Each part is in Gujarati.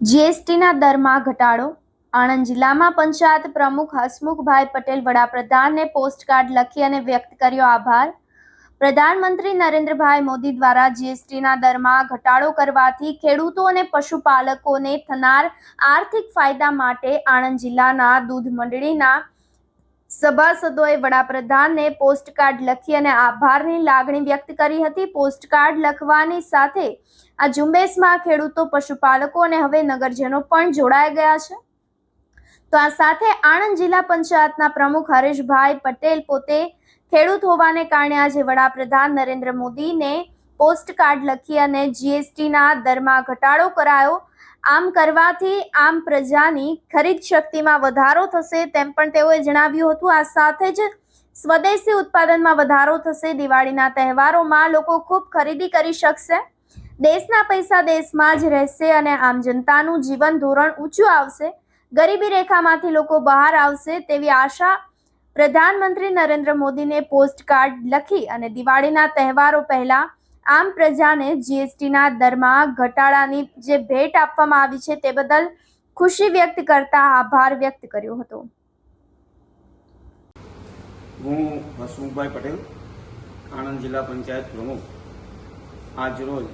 જીએસટીના દરમાં ઘટાડો. આણંદ જિલ્લામાં પંચાયત પ્રમુખ હસમુખભાઈ પટેલ વડાપ્રધાનને પોસ્ટકાર્ડ લખી અને વ્યક્ત કર્યો આભાર. પ્રધાનમંત્રી નરેન્દ્રભાઈ મોદી દ્વારા જીએસટીના દરમાં ઘટાડો કરવાથી ખેડૂતો અને પશુપાલકોને થનાર આર્થિક ફાયદા માટે આણંદ જિલ્લાના દૂધ મંડળીના સભાસદોએ વડાપ્રધાનને પોસ્ટકાર્ડ લખી અને આભારની લાગણી વ્યક્ત કરી હતી. પોસ્ટકાર્ડ લખવાની સાથે આ ઝુંબેશમાં ખેડૂતો, પશુપાલકો અને હવે નગરજનો પણ જોડાઈ ગયા છે. તો આ સાથે આણંદ જિલ્લા પંચાયતના પ્રમુખ હરેશભાઈ પટેલ પોતે ખેડૂત હોવાને કારણે આજે વડાપ્રધાન નરેન્દ્ર મોદીને પોસ્ટકાર્ડ લખી અને જીએસટીના દરમાં ઘટાડો કરાયો. આમ કરવાથી આમ પ્રજાની ખરીદ શક્તિમાં વધારો થશે તેમ પણ તેઓએ જણાવ્યું હતું. આ સાથે જ સ્વદેશી ઉત્પાદનમાં વધારો થશે. દિવાળીના તહેવારોમાં લોકો ખૂબ ખરીદી કરી શકશે. દેશના પૈસા દેશમાં જ રહેશે અને આમ જનતાનું જીવન ધોરણ ઊંચું આવશે. ગરીબી રેખામાંથી લોકો બહાર આવશે તેવી આશા પ્રધાનમંત્રી નરેન્દ્ર મોદીને પોસ્ટકાર્ડ લખી અને દિવાળીના તહેવારો પહેલા આમ પ્રજાને જીએસટીના દરમાં ઘટાડાની જે ભેટ આપવામાં આવી છે તે બદલ ખુશી વ્યક્ત કરતા આભાર વ્યક્ત કર્યો હતો. હું હસમુખભાઈ પટેલ, આણંદ જિલ્લા પંચાયત પ્રમુખ. આજ રોજ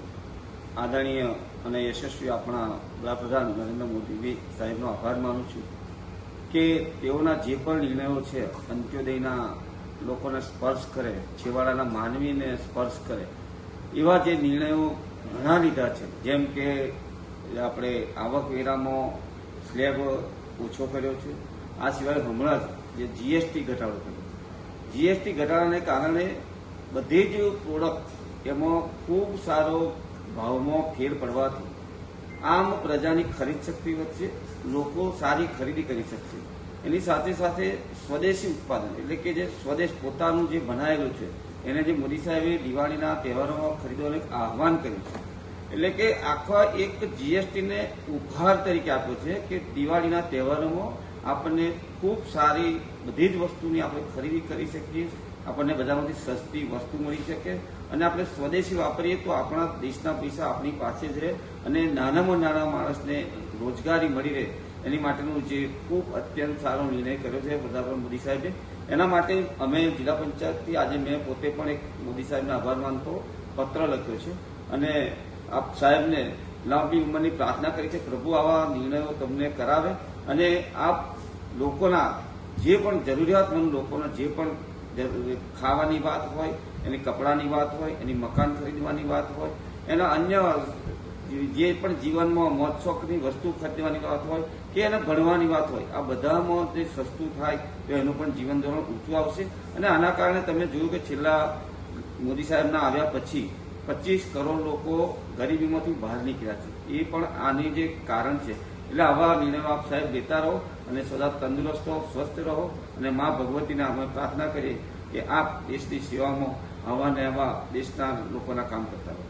આદરણીય અને યશસ્વી આપણા વડાપ્રધાન નરેન્દ્ર મોદી સાહેબનો આભાર માનું છું કે તેઓના જે પણ નિર્ણયો છે અંત્યોદયના લોકોને સ્પર્શ કરે, છેવાડાના માનવીને સ્પર્શ કરે એવા જે નિર્ણયો ઘણા લીધા છે, જેમ કે આપણે આવકવેરામાં સ્લેબ ઓછો કર્યો છે, આ સિવાય હમણાં જ જે જીએસટી ઘટાડો કર્યો જીએસટી ઘટાડાને કારણે બધી જ પ્રોડક્ટ એમાં ખૂબ સારો ભાવમાં ફેર પડવાથી આમ પ્રજાની ખરીદ શક્તિ વધશે, લોકો સારી ખરીદી કરી શકશે. એની સાથે સાથે સ્વદેશી ઉત્પાદન, એટલે કે જે સ્વદેશ પોતાનું જે બનાવેલું છે એને જે મોદી સાહેબે દિવાળીના તહેવારોમાં ખરીદવાનું એક આહવાન કર્યું છે. એટલે કે આખા એક જીએસટીને ઉપહાર તરીકે આપ્યો છે કે દિવાળીના તહેવારોમાં આપણને ખૂબ સારી બધી જ વસ્તુની આપણે ખરીદી કરી શકીએ, આપણને બજારમાંથી સસ્તી વસ્તુ મળી શકે અને આપણે સ્વદેશી વાપરીએ તો આપણા દેશના પૈસા આપણી પાસે જ રહે અને નાનામાં નાના માણસને રોજગારી મળી રહે. એની માટેનો જે ખૂબ અત્યંત સારો નિર્ણય કર્યો છે વડાપ્રધાન મોદી સાહેબે. એના માટે અમે જિલ્લા પંચાયતથી આજે મેં પોતે પણ એક મોદી સાહેબને આભાર માનતો, પત્ર લખ્યો છે. અને આપ સાહેબને લાંબી ઉંમરની પ્રાર્થના કરી છે પ્રભુ આવા નિર્ણયો તમને કરાવે અને આપ લોકોના જે પણ જરૂરિયાતમંદ લોકોના જે પણ ખાવાની વાત હોય, એની કપડાની વાત હોય, એની મકાન ખરીદવાની વાત હોય, એના અન્ય જે પણ જીવનમાં મોજ શોખની વસ્તુ ખરીદવાની વાત હોય કે એને ભણવાની વાત હોય, આ બધામાં જે સસ્તું થાય તો એનું પણ જીવન ધોરણ ઊંચું આવશે. અને આના કારણે તમે જોયું કે છેલ્લા મોદી સાહેબના આવ્યા પછી પચીસ કરોડ લોકો ગરીબીમાંથી બહાર નીકળ્યા છે. એ પણ આની જે કારણ છે. એટલે આવા નિર્ણયો આપ સાહેબ લેતા રહો અને સદા તંદુરસ્ત રહો, સ્વસ્થ રહો અને મા ભગવતીને અમે પ્રાર્થના કરીએ કે આપ દેશની સેવામાં આવા ને આવા દેશના લોકોના કામ કરતા રહો.